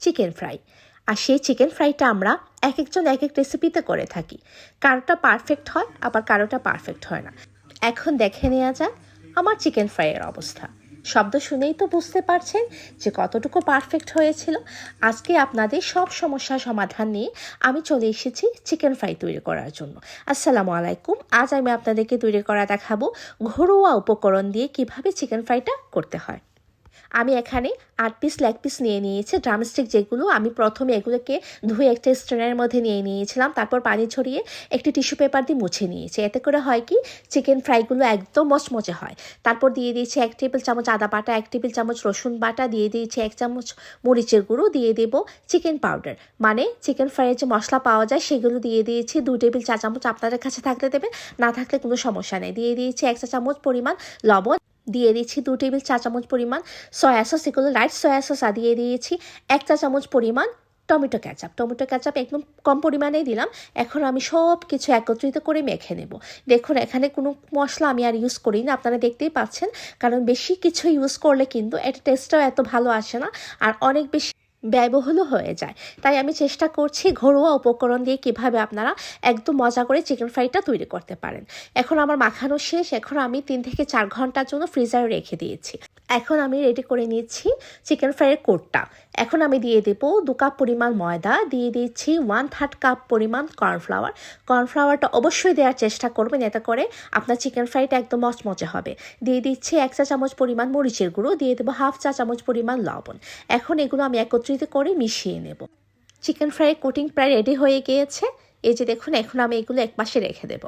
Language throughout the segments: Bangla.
Chicken fry. আর সেই চিকেন ফ্রাইটা আমরা এক একজন এক এক রেসিপিতে করে থাকি। কারোটা পারফেক্ট হয়, আবার কারোটা পারফেক্ট হয় না। এখন দেখে নেওয়া যাক আমার চিকেন ফ্রাইয়ের অবস্থা। শব্দ শুনেই তো বুঝতে পারছেন যে কতটুকু পারফেক্ট হয়েছিল। আজকে আপনাদের সব সমস্যার সমাধান নিয়ে আমি চলে এসেছি চিকেন ফ্রাই তৈরি করার জন্য। আসসালামু আলাইকুম। আজ আমি আপনাদেরকে তৈরি করা দেখাবো ঘরোয়া উপকরণ দিয়ে কীভাবে চিকেন ফ্রাইটা করতে হয়। আমি এখানে আট পিস লেগ পিস নিয়ে নিয়েছি। ড্রামস্টিক যেগুলো আমি প্রথমে এগুলোকে ধুয়ে একটা স্ট্রেনের মধ্যে নিয়ে নিয়েছিলাম। তারপর পানি ছড়িয়ে একটি টিস্যু পেপার দিয়ে মুছে নিয়েছি। এতে করে হয় কি চিকেন ফ্রাইগুলো একদম মচমচে হয়। তারপর দিয়ে দিয়েছি এক টেবিল চামচ আদা বাটা, এক টেবিল চামচ রসুন বাটা, দিয়ে দিয়েছি এক চামচ মরিচের গুঁড়ো, দিয়ে দেব চিকেন পাউডার মানে চিকেন ফ্রাইয়ের যে মশলা পাওয়া যায়, সেগুলো দিয়ে দিয়েছি। দু টেবিল চা চামচ আপনাদের কাছে থাকতে দেবেন, না থাকলে কোনো সমস্যা নেই। দিয়ে দিয়েছি এক চা চামচ পরিমাণ লবণ। দিয়ে দিচ্ছি দু টেবিল চা চামচ পরিমাণ সয়া সস, এগুলো লাইট সয়া সস দিয়ে দিয়েছি এক চা চামচ পরিমাণ টমেটো ক্যাচাপ টমেটো ক্যাচাপ একদম কম পরিমাণেই দিলাম। এখন আমি সব কিছু একত্রিত করে মেখে নেব। দেখুন, এখানে কোনো মশলা আমি আর ইউজ করি না, আপনারা দেখতেই পাচ্ছেন। কারণ বেশি কিছু ইউজ করলে কিন্তু এটা টেস্টটাও এত ভালো আসে না। আর অনেক বেশি ব্যয়বহুলও হয়ে যায়। তাই আমি চেষ্টা করছি ঘরোয়া উপকরণ দিয়ে কীভাবে আপনারা একদম মজা করে চিকেন ফ্রাইটা তৈরি করতে পারেন। এখন আমার মাখানো শেষ। এখন আমি তিন থেকে চার ঘণ্টার জন্য ফ্রিজারে রেখে দিয়েছি। এখন আমি রেডি করে নিচ্ছি চিকেন ফ্রাইয়ের কোটটা এখন আমি দিয়ে দেব দু কাপ পরিমাণ ময়দা, দিয়ে দিচ্ছি ওয়ান থার্ড কাপ পরিমাণ কর্নফ্লাওয়ার কর্নফ্লাওয়ারটা অবশ্যই দেওয়ার চেষ্টা করবেন এতে করে আপনার চিকেন ফ্রাইটা একদম মচমচে হবে। দিয়ে দিচ্ছি এক চা চামচ পরিমাণ মরিচের গুঁড়ো, দিয়ে দেবো হাফ চা চামচ পরিমাণ লবণ। এখন এগুলো আমি একত্রিত করে মিশিয়ে নেব। চিকেন ফ্রাই কোটিং প্রায় রেডি হয়ে গিয়েছে। এই যে দেখুন, এখন আমি এগুলো এক পাশে রেখে দেব।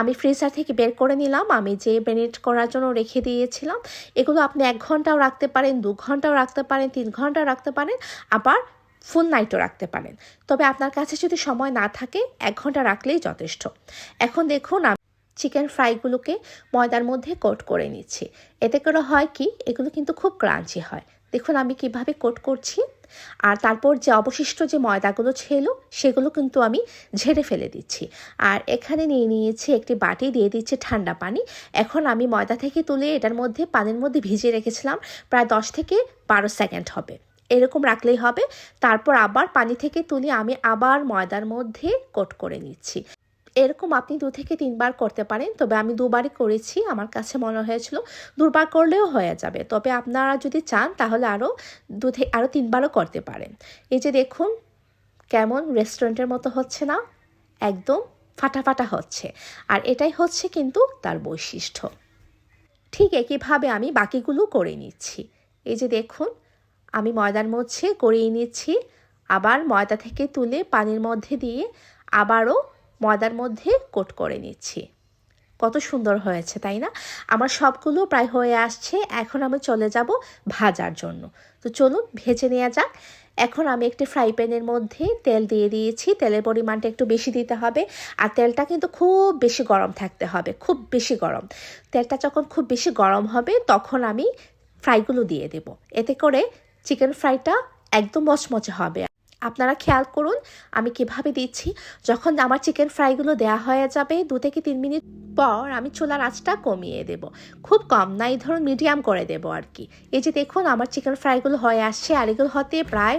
আমি ফ্রিজার থেকে বের করে নিলাম, আমি যে ব্রেনেট করার জন্য রেখে দিয়েছিলাম, এগুলো আপনি এক ঘন্টাও রাখতে পারেন, দু ঘন্টাও রাখতে পারেন, তিন ঘন্টাও রাখতে পারেন, আবার ফুল নাইটও রাখতে পারেন। তবে আপনার কাছে যদি সময় না থাকে, এক ঘণ্টা রাখলেই যথেষ্ট। এখন দেখুন, আমি চিকেন ফ্রাইগুলোকে ময়দার মধ্যে কোট করে নিচ্ছি। এতে করে হয় কি, এগুলো কিন্তু খুব ক্রাঞ্চি হয়। দেখুন আমি কীভাবে কোট করছি। আর তারপর যে অবশিষ্ট যে ময়দাগুলো ছিল, সেগুলো কিন্তু আমি ঝেড়ে ফেলে দিচ্ছি। আর এখানে নিয়ে নিয়েছি একটি বাটি, দিয়ে দিচ্ছি ঠান্ডা পানি। এখন আমি ময়দা থেকে তুলে এটার মধ্যে পানির মধ্যে ভিজিয়ে রেখেছিলাম, প্রায় দশ থেকে বারো সেকেন্ড হবে। এরকম রাখলেই হবে। তারপর আবার পানি থেকে তুলে আমি আবার ময়দার মধ্যে কোট করে নিচ্ছি। এরকম আপনি দু থেকে তিনবার করতে পারেন। তবে আমি দুবারই করেছি, আমার কাছে মনে হয়েছিল দুবার করলেও হয়ে যাবে। তবে আপনারা যদি চান, তাহলে আরও দু থেকে আরও তিনবারও করতে পারেন। এই যে দেখুন, কেমন রেস্টুরেন্টের মতো হচ্ছে না, একদম ফাটা ফাটা হচ্ছে। আর এটাই হচ্ছে কিন্তু তার বৈশিষ্ট্য। ঠিক একইভাবে আমি বাকিগুলো করে নিচ্ছি। এই যে দেখুন, আমি ময়দার মধ্যে করিয়ে নিচ্ছি। আবার ময়দা থেকে তুলে পানির মধ্যে দিয়ে আবারও ময়দার মধ্যে কোট করে নিচ্ছি। কত সুন্দর হয়েছে, তাই না? আমার সবগুলো প্রায় হয়ে আসছে, এখন আমি চলে যাব ভাজার জন্য। তো চলুন, ভেজে নেওয়া যাক। এখন আমি একটি ফ্রাই প্যানের মধ্যে তেল দিয়ে দিয়েছি। তেলের পরিমাণটা একটু বেশি দিতে হবে আর তেলটা কিন্তু খুব বেশি গরম থাকতে হবে, খুব বেশি গরম। তেলটা যখন খুব বেশি গরম হবে, তখন আমি ফ্রাইগুলো দিয়ে দেব। এতে করে চিকেন ফ্রাইটা একদম মচমচে হবে। আপনারা খেয়াল করুন, আমি কীভাবে দিচ্ছি। যখন আমার চিকেন ফ্রাইগুলো দেওয়া হয়ে যাবে দু থেকে তিন মিনিট পর আমি চুলার আঁচটা কমিয়ে দেব। খুব কম না, এই ধরুন মিডিয়াম করে দেব আর কি। এই যে দেখুন, আমার চিকেন ফ্রাইগুলো হয়ে আসছে, আর এগুলো হতে প্রায়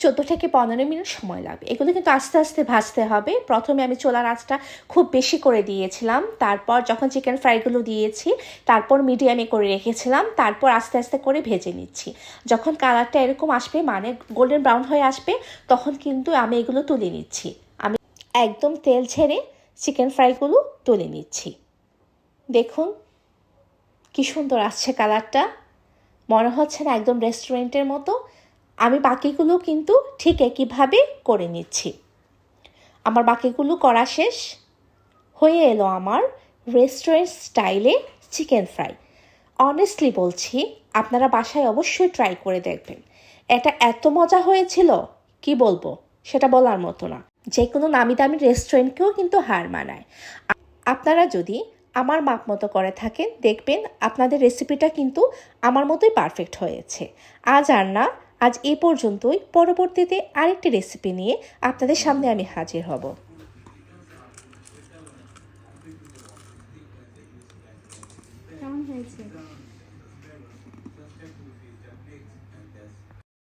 চোদ্দ থেকে পনেরো মিনিট সময় লাগবে। এগুলো কিন্তু আস্তে আস্তে ভাজতে হবে। প্রথমে আমি চোলার আঁচটা খুব বেশি করে দিয়েছিলাম। তারপর যখন চিকেন ফ্রাইগুলো দিয়েছি, তারপর মিডিয়ামে করে রেখেছিলাম। তারপর আস্তে আস্তে করে ভেজে নিচ্ছি। যখন কালারটা এরকম আসবে মানে গোল্ডেন ব্রাউন হয়ে আসবে, তখন কিন্তু আমি এগুলো তুলে নিচ্ছি। আমি একদম তেল ছেড়ে চিকেন ফ্রাইগুলো তুলে নিচ্ছি। দেখুন কি সুন্দর আসছে কালারটা। মনে হচ্ছে না একদম রেস্টুরেন্টের মতো। আমি বাকিগুলো কিন্তু ঠিক একইভাবে করে নিচ্ছি। আমার বাকিগুলো করা শেষ। হয়ে এলো আমার রেস্টুরেন্ট স্টাইলে চিকেন ফ্রাই অনেস্টলি বলছি, আপনারা বাসায় অবশ্যই ট্রাই করে দেখবেন। এটা এত মজা হয়েছিল, কি বলব? সেটা বলার মতো না। যে কোনো নামি দামি রেস্টুরেন্টকেও কিন্তু হার মানায়। আপনারা যদি আমার মাপ মতো করে থাকেন, দেখবেন আপনাদের রেসিপিটা কিন্তু আমার মতোই পারফেক্ট হয়েছে। আজ আর না আজ এ পর্যন্তই। পরবর্তীতে আরেকটি রেসিপি নিয়ে আপনাদের সামনে আমি হাজির হব।